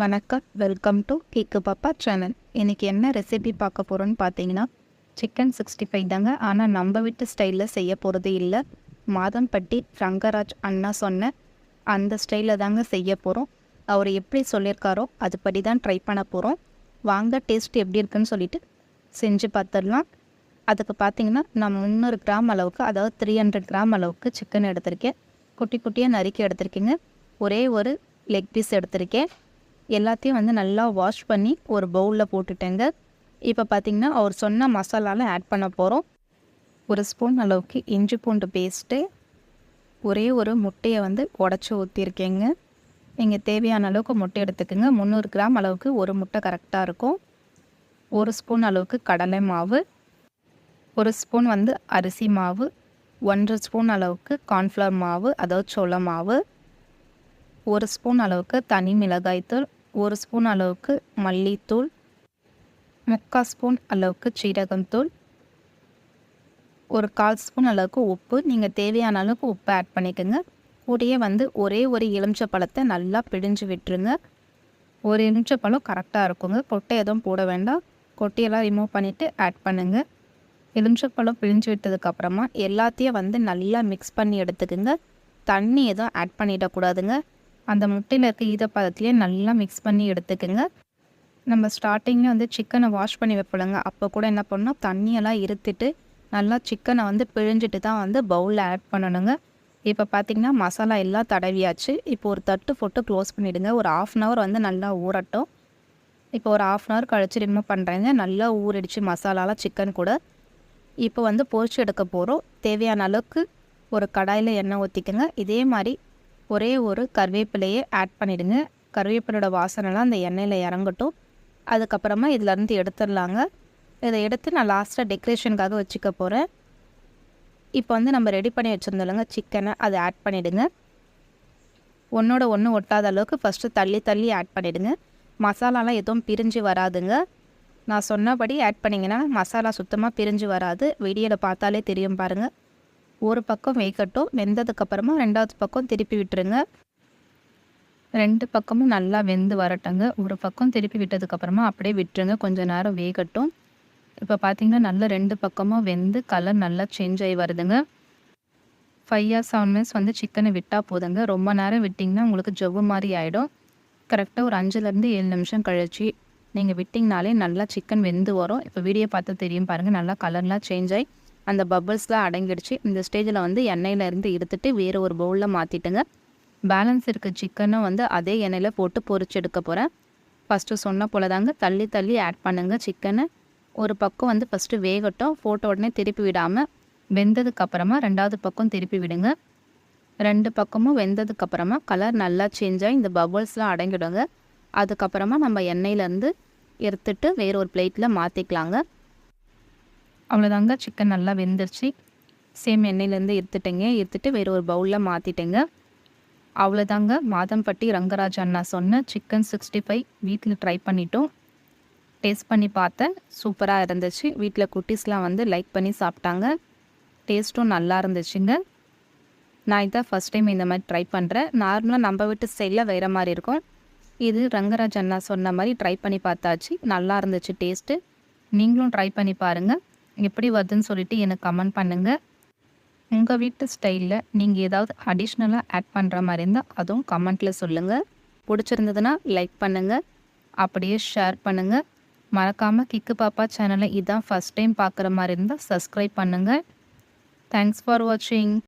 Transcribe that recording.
வணக்கம். Welcome to கேக்கு பாப்பா channel இன்றைக்கி என்ன ரெசிபி பார்க்க போகிறோன்னு பார்த்தீங்கன்னா சிக்கன் சிக்ஸ்டி ஃபைவ் தாங்க. ஆனால் நம்ம வீட்டு ஸ்டைலில் செய்ய போகிறது இல்லை. மாதம்பட்டி ரங்கராஜ் அண்ணா சொன்ன அந்த ஸ்டைலில் தாங்க செய்ய போகிறோம் அவர் எப்படி சொல்லியிருக்காரோ அதுபடி தான் ட்ரை பண்ண போகிறோம் வாங்க டேஸ்ட் எப்படி இருக்குன்னு சொல்லிட்டு செஞ்சு பார்த்துடலாம். அதுக்கு பார்த்தீங்கன்னா நான் முந்நூறு கிராம் அளவுக்கு அதாவது த்ரீ ஹண்ட்ரட் கிராம் அளவுக்கு சிக்கன் எடுத்திருக்கேன். குட்டி குட்டியாக நறுக்கி எடுத்திருக்கேங்க. ஒரே ஒரு லெக் பீஸ் எடுத்திருக்கேன். எல்லாத்தையும் வந்து நல்லா வாஷ் பண்ணி ஒரு பவுலில் போட்டுட்டேங்க. இப்போ பார்த்திங்கன்னா அவர் சொன்ன மசாலாலாம் ஆட் பண்ண போகிறோம் ஒரு ஸ்பூன் அளவுக்கு இஞ்சி பூண்டு பேஸ்ட்டு ஒரே ஒரு முட்டையை வந்து உடச்சி ஊற்றிருக்கேங்க நீங்கள் தேவையான அளவுக்கு முட்டை எடுத்துக்கோங்க. முந்நூறு கிராம் அளவுக்கு ஒரு முட்டை கரெக்டாக இருக்கும். ஒரு ஸ்பூன் அளவுக்கு கடலை மாவு. ஒரு ஸ்பூன் வந்து அரிசி மாவு. ஒன்றரை ஸ்பூன் அளவுக்கு கார்ன்ஃப்ளவர் மாவு அதாவது சோள மாவு. ஒரு ஸ்பூன் அளவுக்கு தனி மிளகாய்த்தூள் ஒரு ஸ்பூன் அளவுக்கு மல்லித்தூள் முக்கால் ஸ்பூன் அளவுக்கு சீரகத்தூள் ஒரு கால் ஸ்பூன் அளவுக்கு உப்பு. நீங்கள் தேவையான அளவுக்கு உப்பு ஆட் பண்ணிக்கோங்க. கூடயே வந்து ஒரே ஒரு எலுமிச்சை பழத்தை நல்லா பிழிஞ்சு விட்டுருங்க. ஒரு எலுமிச்சை பழம் கரெக்டாக இருக்குங்க. கொட்டை எதுவும் போட வேண்டாம். கொட்டையெல்லாம் ரிமூவ் பண்ணிவிட்டு ஆட் பண்ணுங்கள் எலுமிச்சப்பழம் பிழிஞ்சு விட்டதுக்கப்புறமா எல்லாத்தையும் வந்து நல்லா மிக்ஸ் பண்ணி எடுத்துக்கோங்க. தண்ணி எதுவும் ஆட் பண்ணிடக்கூடாதுங்க. அந்த முட்டையில் இருக்க ஈரப்பதத்துலேயே நல்லா மிக்ஸ் பண்ணி எடுத்துக்கோங்க. நம்ம ஸ்டார்டிங்கில் வந்து சிக்கனை வாஷ் பண்ணி வைப்பலங்க அப்போ கூட என்ன பண்ணணும்? தண்ணியெல்லாம் இருத்துட்டு நல்லா சிக்கனை வந்து பிழிஞ்சிட்டு தான் வந்து பவுலில் ஆட் பண்ணணுங்க. இப்போ பார்த்திங்கன்னா மசாலா எல்லாம் தடவியாச்சு. இப்போ ஒரு தட்டு போட்டு க்ளோஸ் பண்ணிவிடுங்க ஒரு ஆஃப் அன் ஹவர் வந்து நல்லா ஊறட்டும். இப்போ ஒரு ஆஃப் அன் ஹவர் கழிச்சு ரிமூவ் பண்ணுறேங்க நல்லா ஊறிடுச்சு மசாலாலாம் சிக்கன் கூட. இப்போ வந்து பொரிச்சு எடுக்க போகிறோம் தேவையான அளவுக்கு ஒரு கடாயில் எண்ணெய் ஊற்றிக்கோங்க இதே மாதிரி ஒரே ஒரு கருவேப்பிலையே ஆட் பண்ணிவிடுங்க கருவேப்பிலோட வாசனைலாம் அந்த எண்ணெயில் இறங்கட்டும். அதுக்கப்புறமா இதிலேருந்து எடுத்துடலாங்க. இதை எடுத்து நான் லாஸ்ட்டாக டெக்கரேஷனுக்காக வச்சுக்க போகிறேன் இப்போ வந்து நம்ம ரெடி பண்ணி வச்சுருந்தோம்லங்க சிக்கனை அதை ஆட் பண்ணிவிடுங்க ஒன்றோட ஒன்று ஒட்டாத அளவுக்கு ஃபஸ்ட்டு தள்ளி தள்ளி ஆட் பண்ணிவிடுங்க மசாலாலாம் எதுவும் பிரிஞ்சு வராதுங்க. நான் சொன்னபடி ஆட் பண்ணிங்கன்னா மசாலா சுத்தமாக பிரிஞ்சு வராது. வீடியோவில் பார்த்தாலே தெரியும் பாருங்கள் ஒரு பக்கம் வேகட்டும் வெந்ததுக்கப்புறமா ரெண்டாவது பக்கம் திருப்பி விட்டுருங்க. ரெண்டு பக்கமும் நல்லா வெந்து வரட்டுங்க. ஒரு பக்கம் திருப்பி விட்டதுக்கப்புறமா அப்படியே விட்டுருங்க. கொஞ்சம் நேரம் வேகட்டும். இப்போ பார்த்தீங்கன்னா நல்லா ரெண்டு பக்கமும் வெந்து கலர் நல்லா சேஞ்ச் ஆகி வருதுங்க. ஃபைவ் ஆர் செவன் மினிட்ஸ் வந்து சிக்கனை விட்டால் போதுங்க. ரொம்ப நேரம் விட்டிங்கன்னா உங்களுக்கு ஜவ்வு மாதிரி ஆகிடும் கரெக்டாக ஒரு அஞ்சுலேருந்து ஏழு நிமிஷம் கழிச்சு நீங்கள் விட்டிங்கனாலே நல்லா சிக்கன் வெந்து வரும். இப்போ வீடியோ பார்த்து தெரியும் பாருங்கள் நல்லா கலர்லாம் சேஞ்ச் ஆகி அந்த பபிள்ஸ்லாம் அடங்கிடுச்சு. இந்த ஸ்டேஜில் வந்து எண்ணெயில் இருந்து வேறு ஒரு பவுலில் மாற்றிட்டுங்க பேலன்ஸ் இருக்க சிக்கனும் வந்து அதே எண்ணெயில் போட்டு பொரிச்சு எடுக்க போகிறேன் ஃபஸ்ட்டு சொன்ன போல் தாங்க தள்ளி தள்ளி ஆட் பண்ணுங்கள் சிக்கனை ஒரு பக்கம் வந்து ஃபஸ்ட்டு வேகட்டும். போட்ட உடனே திருப்பி விடாமல் வெந்ததுக்கப்புறமா ரெண்டாவது பக்கம் திருப்பி விடுங்க. ரெண்டு பக்கமும் வெந்ததுக்கப்புறமா கலர் நல்லா சேஞ்ச் ஆகி இந்த பபுள்ஸ்லாம் அடங்கிடுங்க. அதுக்கப்புறமா நம்ம எண்ணெயிலேருந்து எடுத்துட்டு வேறு ஒரு பிளேட்டில் மாற்றிக்கலாங்க அவ்வளோதாங்க சிக்கன் நல்லா வெந்துருச்சு. சேம் எண்ணெயிலேருந்து எடுத்துட்டேங்க. எடுத்துட்டு வேறு ஒரு பவுலில் மாற்றிட்டேங்க அவ்வளோதாங்க மாதம்பட்டி ரங்கராஜ் அண்ணா சொன்ன சிக்கன் சிக்ஸ்டி ஃபைவ் வீட்டில் ட்ரை பண்ணிட்டோம். டேஸ்ட் பண்ணி பார்த்தேன். சூப்பராக இருந்துச்சு. வீட்டில் குட்டீஸ்லாம் வந்து லைக் பண்ணி சாப்பிட்டாங்க. டேஸ்ட்டும் நல்லா இருந்துச்சுங்க. நான் இதான் ஃபஸ்ட் டைம் இந்த மாதிரி ட்ரை பண்ணுறேன் நார்மலாக நம்ம வீட்டு ஸ்டைலில் வேறு மாதிரி இருக்கும். இது ரங்கராஜ் அண்ணா சொன்ன மாதிரி ட்ரை பண்ணி பார்த்தாச்சு. நல்லா இருந்துச்சு டேஸ்ட்டு நீங்களும் ட்ரை பண்ணி பாருங்கள் எப்படி வருதுன்னு சொல்லிட்டு எனக்கு கமெண்ட் பண்ணுங்கள் உங்கள் வீட்டு ஸ்டைலில் நீங்கள் ஏதாவது அடிஷ்னலாக ஆட் பண்ணுற மாதிரி இருந்தால் அதுவும் கமெண்ட்டில் சொல்லுங்கள் பிடிச்சிருந்ததுன்னா லைக் பண்ணுங்கள் அப்படியே ஷேர் பண்ணுங்கள் மறக்காமல் கிக்கு பாப்பா சேனலை இதான் ஃபஸ்ட் டைம் பார்க்குற மாதிரி இருந்தால் சப்ஸ்கிரைப் பண்ணுங்கள் தேங்க்ஸ் ஃபார் வாட்சிங்